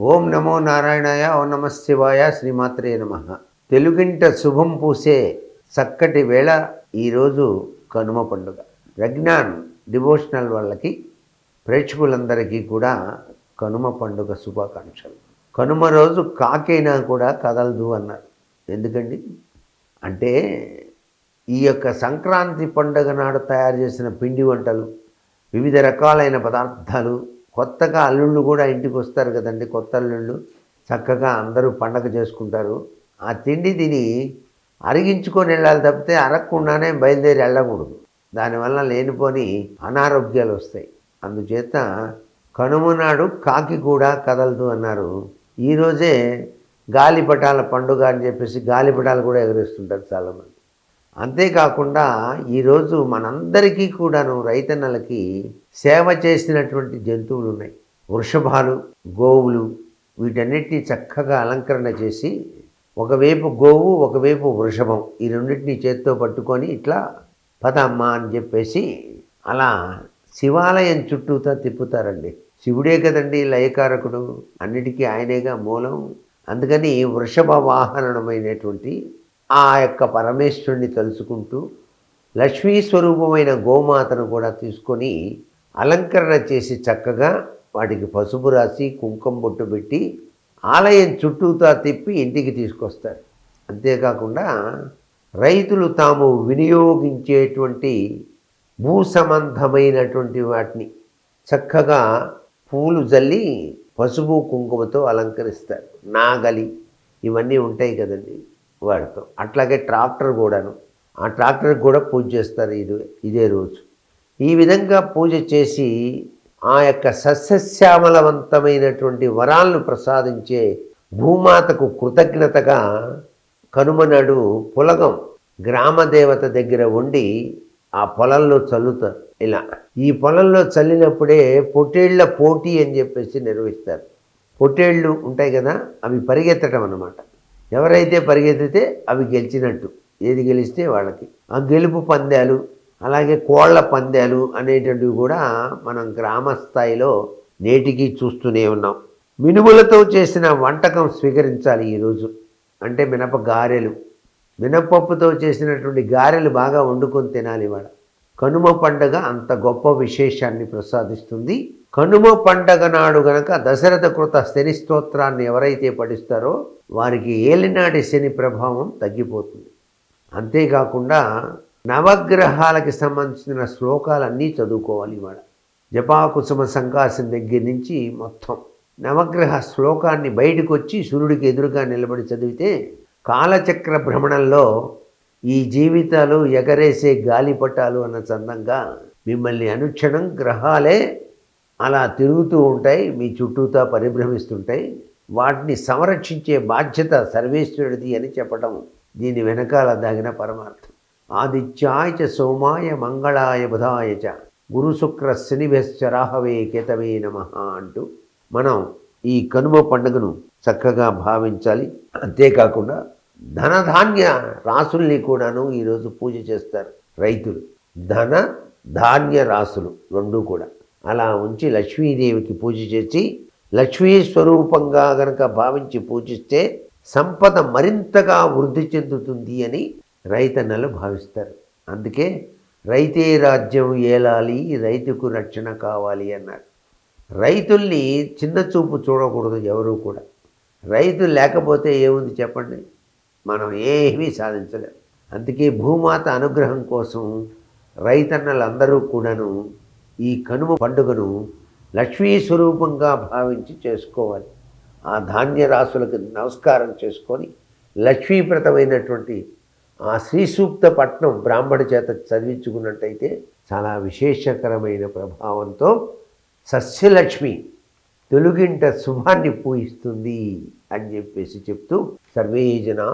ఓం నమో నారాయణాయ ఓం నమ శివాయ శ్రీమాత్రే నమ. తెలుగింట శుభం పూసే చక్కటి వేళ ఈరోజు కనుమ పండుగ. ప్రజ్ఞాన్ డివోషనల్ వాళ్ళకి ప్రేక్షకులందరికీ కూడా కనుమ పండుగ శుభాకాంక్షలు. కనుమ రోజు కాకైనా కూడా కదలదు అన్నారు. ఎందుకండి? అంటే ఈ యొక్క సంక్రాంతి పండుగ నాడు తయారు చేసిన పిండి వంటలు వివిధ రకాలైన పదార్థాలు కొత్తగా అల్లుళ్ళు కూడా ఇంటికి వస్తారు కదండి కొత్త అల్లుళ్ళు. చక్కగా అందరూ పండగ చేసుకుంటారు. ఆ తిండి తిని అరిగించుకొని వెళ్ళాలి తప్పితే అరగకుండానే బయలుదేరి వెళ్ళకూడదు. దానివల్ల లేనిపోని అనారోగ్యాలు వస్తాయి. అందుచేత కనుమ నాడు కాకి కూడా కదలదు అన్నారు. ఈరోజే గాలిపటాల పండుగ అని చెప్పేసి గాలిపటాలు కూడా ఎగరేస్తుంటారు చాలామంది. అంతేకాకుండా ఈరోజు మనందరికీ కూడాను రైతన్నలకి సేవ చేసినటువంటి జంతువులు ఉన్నాయి వృషభాలు గోవులు వీటన్నిటిని చక్కగా అలంకరణ చేసి ఒకవైపు గోవు ఒకవైపు వృషభం ఈ రెండింటిని చేత్తో పట్టుకొని ఇట్లా పదమ్మ అని చెప్పేసి అలా శివాలయం చుట్టూతా తిప్పుతారండి. శివుడే కదండి లయకారకుడు. అన్నిటికీ ఆయనేగా మూలం. అందుకని వృషభ వాహనమైనటువంటి ఆ యొక్క పరమేశ్వరుని తలుచుకుంటూ లక్ష్మీ స్వరూపమైన గోమాతను కూడా తీసుకొని అలంకరణ చేసి చక్కగా వాటికి పసుపు రాసి కుంకుమ బొట్టు పెట్టి ఆలయం చుట్టూతా తిప్పి ఇంటికి తీసుకొస్తారు. అంతేకాకుండా రైతులు తాము వినియోగించేటువంటి భూ సంబంధమైనటువంటి వాటిని చక్కగా పూలు జల్లి పసుపు కుంకుమతో అలంకరిస్తారు. నాగలి ఇవన్నీ ఉంటాయి కదండి. వాడతాం. అట్లాగే ట్రాక్టర్ కూడాను. ఆ ట్రాక్టర్ కూడా పూజ చేస్తారు ఇది ఇదే రోజు. ఈ విధంగా పూజ చేసి ఆ యొక్క సస్యశ్యామలవంతమైనటువంటి వరాలను ప్రసాదించే భూమాతకు కృతజ్ఞతగా కనుమనాడు పులగం గ్రామదేవత దగ్గర ఉండి ఆ పొలంలో చల్లుతారు. ఇలా ఈ పొలంలో చల్లినప్పుడే పొట్టేళ్ళ పోటీ అని చెప్పేసి నిర్వహిస్తారు. పొట్టేళ్ళు ఉంటాయి కదా అవి పరిగెత్తడం అన్నమాట. ఎవరైతే పరిగెత్తితే అవి గెలిచినట్టు. ఏది గెలిస్తే వాళ్ళకి. ఆ గెలుపు పందాలు అలాగే కోళ్ళ పందాలు అనేటువంటివి కూడా మనం గ్రామ స్థాయిలో నేటికి చూస్తూనే ఉన్నాం. మినుములతో చేసిన వంటకం స్వీకరించాలి ఈరోజు అంటే మినప గారెలు. మినపప్పుతో చేసినటువంటి గారెలు బాగా వండుకొని తినాలి ఇవాళ. కనుమ పండగ అంత గొప్ప విశేషాన్ని ప్రసాదిస్తుంది. కనుమ పండగ నాడు గనక దశరథ కృత శని స్తోత్రాన్ని ఎవరైతే పఠిస్తారో వారికి ఏలినాటి శని ప్రభావం తగ్గిపోతుంది. అంతేకాకుండా నవగ్రహాలకి సంబంధించిన శ్లోకాలన్నీ చదువుకోవాలి ఇవాళ. జపాకుసుమ సంకాసం దగ్గర నుంచి మొత్తం నవగ్రహ శ్లోకాన్ని బయటకు వచ్చి సూర్యుడికి ఎదురుగా నిలబడి చదివితే కాలచక్ర భ్రమణంలో ఈ జీవితాలు ఎగరేసే గాలిపటాలు అన్న చందంగా మిమ్మల్ని అనుక్షణం గ్రహాలే అలా తిరుగుతూ ఉంటాయి మీ చుట్టూతా పరిభ్రమిస్తుంటాయి. వాటిని సంరక్షించే బాధ్యత సర్వేశ్వరుడిది అని చెప్పడం దీని వెనకాల దాగిన పరమార్థం. ఆదిత్యాయ చ సోమాయ మంగళాయ బుధాయ చ గురు శుక్ర శనిభ్యశ్చ రాహవే కేతవే నమ అంటూ మనం ఈ కనుమ పండుగను చక్కగా భావించాలి. అంతేకాకుండా ధనధాన్య రాసుల్ని కూడాను ఈరోజు పూజ చేస్తారు రైతులు. ధన ధాన్య రాసులు రెండు కూడా. అలా ఉంచి లక్ష్మీదేవికి పూజ చేసి లక్ష్మీ స్వరూపంగా గనక భావించి పూజిస్తే సంపద మరింతగా వృద్ధి చెందుతుంది అని రైతన్నలు భావిస్తారు. అందుకే రైతే రాజ్యం ఏలాలి రైతుకు రక్షణ కావాలి అన్నారు. రైతుల్ని చిన్న చూపు చూడకూడదు ఎవరూ కూడా. రైతు లేకపోతే ఏముంది చెప్పండి? మనం ఏమీ సాధించలేం. అందుకే భూమాత అనుగ్రహం కోసం రైతన్నలందరూ కూడాను ఈ కనుమ పండుగను లక్ష్మీ స్వరూపంగా భావించి చేసుకోవాలి. ఆ ధాన్య రాసులకు నమస్కారం చేసుకొని లక్ష్మీప్రదమైనటువంటి ఆ శ్రీ సూక్త పట్నం బ్రాహ్మణ చేత చదివించుకున్నట్టయితే చాలా విశేషకరమైన ప్రభావంతో సస్యలక్ష్మి తొలుగింట శుభాన్ని పూయిస్తుంది అని చెప్పేసి చెప్తూ సర్వే జనా